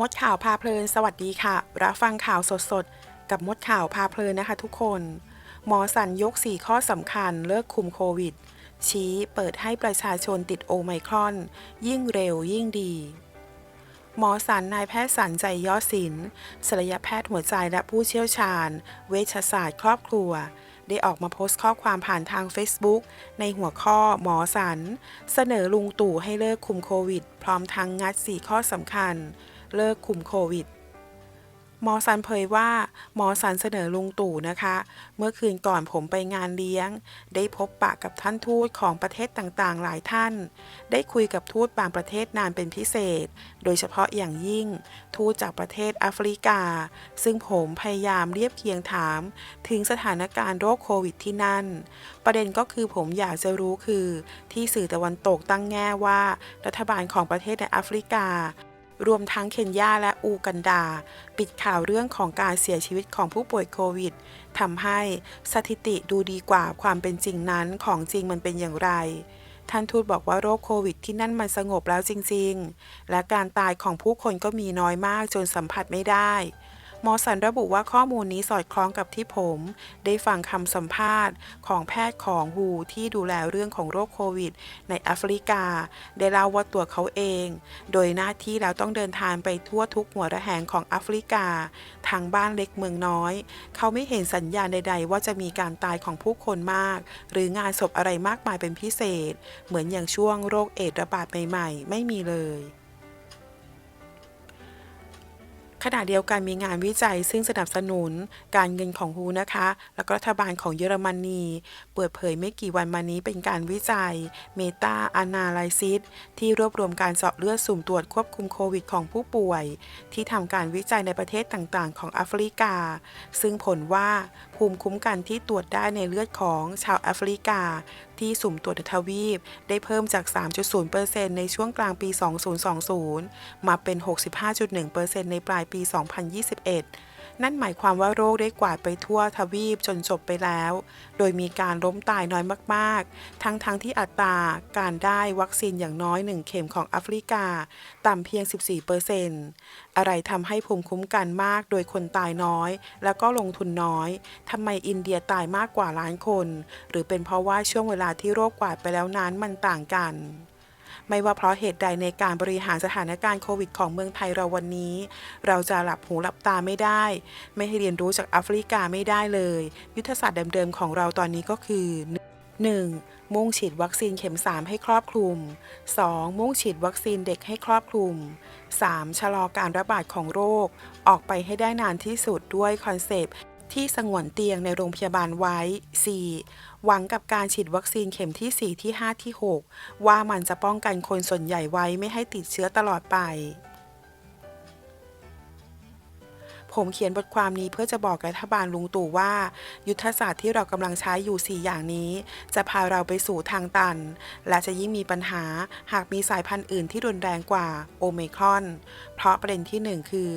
มดข่าวพาเพลิน สวัสดีค่ะ รับฟังข่าวสดๆ กับมดข่าวพาเพลินนะคะทุกคน หมอสันยก 4 ข้อสำคัญเลิกคุมโควิด ชี้เปิดให้ประชาชนติดโอไมครอน ยิ่งเร็วยิ่งดี หมอสันนายแพทย์สันใจยอดศิลป์ศัลยแพทย์หัวใจและผู้เชี่ยวชาญ เวชศาสตร์ครอบครัว ได้ออกมาโพสต์ข้อความผ่านทาง Facebook ในหัวข้อหมอสัน เสนอลุงตู่ให้เลิกคุมโควิด พร้อมทั้งงัด 4 ข้อสำคัญ เลิกคุมโควิด หมอสันเผยว่า หมอสันเสนอลุงตู่นะคะ เมื่อคืนก่อนผมไปงานเลี้ยง ได้พบปะกับท่านทูตของประเทศต่างๆ หลายท่าน ได้คุยกับทูตบางประเทศนานเป็นพิเศษ โดยเฉพาะอย่างยิ่ง ทูตจากประเทศแอฟริกา ซึ่งผมพยายามเรียบเคียงถาม ถึงสถานการณ์โรคโควิดที่นั่น ประเด็นก็คือผมอยากจะรู้คือ ที่สื่อตะวันตกตั้งแง่ว่า รัฐบาลของประเทศในแอฟริกา รวมทั้งเคนยาและอูกันดา ปิดข่าวเรื่องของการเสียชีวิตของผู้ป่วยโควิดทำให้สถิติดูดีกว่าความเป็นจริงนั้นของจริงมันเป็นอย่างไร ท่านทูตบอกว่าโรคโควิดที่นั่นมันสงบแล้วจริง ๆ และการตายของผู้คนก็มีน้อยมากจนสัมผัสไม่ได้ หมอสันระบุว่าข้อมูลนี้สอดคล้องกับที่ผม ได้ฟังคำสัมภาษณ์ของแพทย์ของฮูที่ดูแลเรื่องของโรคโควิด ในแอฟริกา ได้เล่าว่าตัวเขาเอง โดยหน้าที่แล้วต้องเดินทางไปทั่วทุกหัวระแหงของแอฟริกา ทางบ้านเล็กเมืองน้อย เขาไม่เห็นสัญญาณใด ๆ ว่าจะมีการตายของผู้คนมาก หรืองานศพอะไรมากมายเป็นพิเศษ เหมือนอย่างช่วงโรคเอดส์ระบาดใหม่ ๆ ไม่มีเลย ขณะเดียวกันมีงานวิจัยซึ่งสนับสนุนการเงินของฮูนะคะ แล้วก็รัฐบาลของเยอรมนี เปิดเผยไม่กี่วันมานี้เป็นการวิจัย Meta Analysis ที่รวบรวมการเจาะเลือดสุ่มตรวจควบคุมโควิดของผู้ป่วย ที่ทำการวิจัยในประเทศต่างๆ ของแอฟริกา ซึ่งผลว่าภูมิคุ้มกันที่ตรวจได้ในเลือดของชาวแอฟริกาที่สุ่มตรวจทวีป ได้เพิ่มจาก 3.0%ในช่วงกลางปี 2020 มาเป็น 65.1%ในปลายปี 2021 นั่นหมายความว่าโรคได้กวาดไปทั่วทวีปจนจบไปแล้ว โดยมีการล้มตายน้อยมากๆ ทั้งๆทที่อัตราการได้วัคซีนอย่างน้อย 1 เข็มของแอฟริกา ต่ำเพียง 14%อะไรทำให้ภูมิคุ้มกันมากโดยคนตายน้อย แล้วก็ลงทุนน้อยทำไมอินเดียตายมากกว่าล้านคน หรือเป็นเพราะว่าช่วงเวลาที่โรคกวาดไปแล้วนั้นมันต่างกัน ไม่ว่าเพราะเหตุใดในการบริหารสถานการณ์โควิดของเมืองไทยเราวันนี้ เราจะหลับหูหลับตาไม่ได้ ไม่ให้เรียนรู้จากแอฟริกาไม่ได้เลย ยุทธศาสตร์เดิมๆของเราตอนนี้ก็คือ 1. มุ่งฉีดวัคซีนเข็ม 3 ให้ครอบคลุม 2. มุ่งฉีดวัคซีนเด็กให้ครอบคลุม 3. ชะลอการระบาดของโรค ออกไปให้ได้นานที่สุดด้วยคอนเซปต์ ที่สงวนเตียงในโรงพยาบาลไว้ 4. หวังกับการฉีดวัคซีนเข็มที่ 4 ที่ 5 ที่ 6 ว่ามันจะป้องกันคนส่วนใหญ่ไว้ไม่ให้ติดเชื้อตลอดไป ผมเขียนบทความนี้เพื่อจะบอกรัฐบาลลุงตู่ว่า ยุทธศาสตร์ที่เรากำลังใช้อยู่ 4 อย่างนี้ จะพาเราไปสู่ทางตัน และจะยิ่งมีปัญหาหากมีสายพันธุ์อื่นที่รุนแรงกว่าโอเมครอน เพราะประเด็นที่ 1 คือ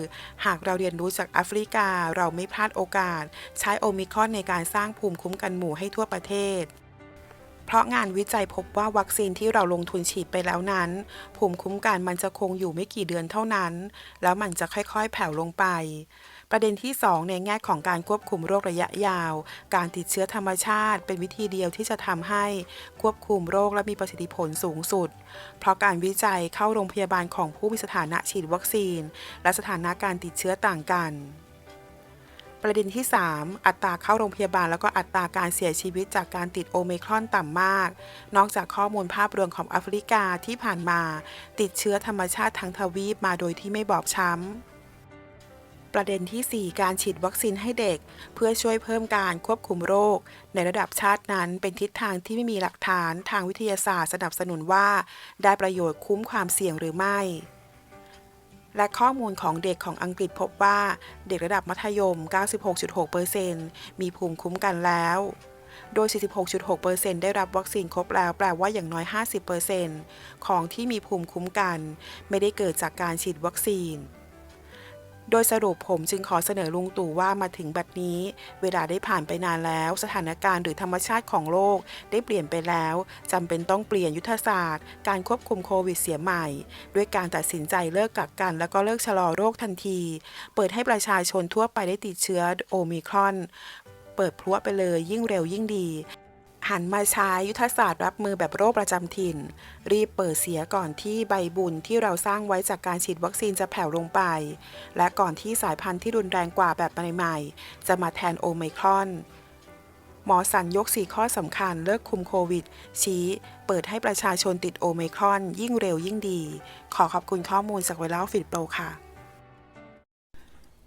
หากเราเรียนรู้จากแอฟริกาเราไม่พลาดโอกาส ใช้โอมิครอนในการสร้างภูมิคุ้มกันหมู่ให้ทั่วประเทศ เพราะงานวิจัยพบว่าวัคซีนที่เราลงทุนฉีดไปแล้วนั้น ภูมิคุ้มกันมันจะคงอยู่ไม่กี่เดือนเท่านั้น แล้วมันจะค่อยๆ แผ่วลงไป ประเด็นที่ 2 ในแง่ของการควบคุมโรคระยะยาว การติดเชื้อธรรมชาติ เป็นวิธีเดียวที่จะทำให้ควบคุมโรคและมีประสิทธิผลสูงสุด เพราะการวิจัยเข้าโรงพยาบาลของผู้มีสถานะฉีดวัคซีน และสถานะการติดเชื้อต่างกัน ประเด็นที่ 3 อัตราเข้าโรงพยาบาล แล้วก็อัตราการเสียชีวิตจากการติดโอเมครอนต่ำมาก นอกจากข้อมูลภาพรวมของแอฟริกาที่ผ่านมา ติดเชื้อธรรมชาติทั้งทวีปมาโดยที่ไม่บอบช้ำ ประเด็นที่ 4 การฉีดวัคซีนให้เด็ก เพื่อช่วยเพิ่มการควบคุมโรค ในระดับชาตินั้นเป็นทิศทางที่ไม่มีหลักฐานทางวิทยาศาสตร์สนับสนุนว่า ได้ประโยชน์คุ้มความเสี่ยงหรือไม่ และข้อมูลของเด็กของอังกฤษพบว่าเด็กระดับมัธยม 96.6%มีภูมิคุ้มกันแล้ว โดย 46.6%ได้รับวัคซีนครบแล้วแปลว่าอย่างน้อย 50%ของที่มีภูมิคุ้มกัน ไม่ได้เกิดจากการฉีดวัคซีน โดยสรุปผมจึงขอเสนอลุงตู่ว่ามาถึงบัดนี้ เวลาได้ผ่านไปนานแล้ว สถานการณ์หรือธรรมชาติของโลกได้เปลี่ยนไปแล้วจำเป็นต้องเปลี่ยนยุทธศาสตร์ การควบคุมโควิดเสียใหม่ ด้วยการตัดสินใจเลิกกักกัน แล้วก็เลิกชะลอโรคทันที เปิดให้ประชาชนทั่วไปได้ติดเชื้อโอมิครอน เปิดพลุไปเลยยิ่งเร็วยิ่งดี หันมาใช้ยุทธศาสตร์รับมือแบบโรคประจำถิ่น รีบเปิดเสียก่อนที่ใบบุญที่เราสร้างไว้จากการฉีดวัคซีนจะแผ่วลงไป และก่อนที่สายพันธุ์ที่รุนแรงกว่าแบบใหม่ๆ จะมาแทนโอไมครอน หมอสันยก 4 ข้อสำคัญเลิกคุมโควิด ชี้ เปิดให้ประชาชนติดโอไมครอน ยิ่งเร็วยิ่งดี ขอขอบคุณข้อมูลจากไวรัลฟิตโปรค่ะ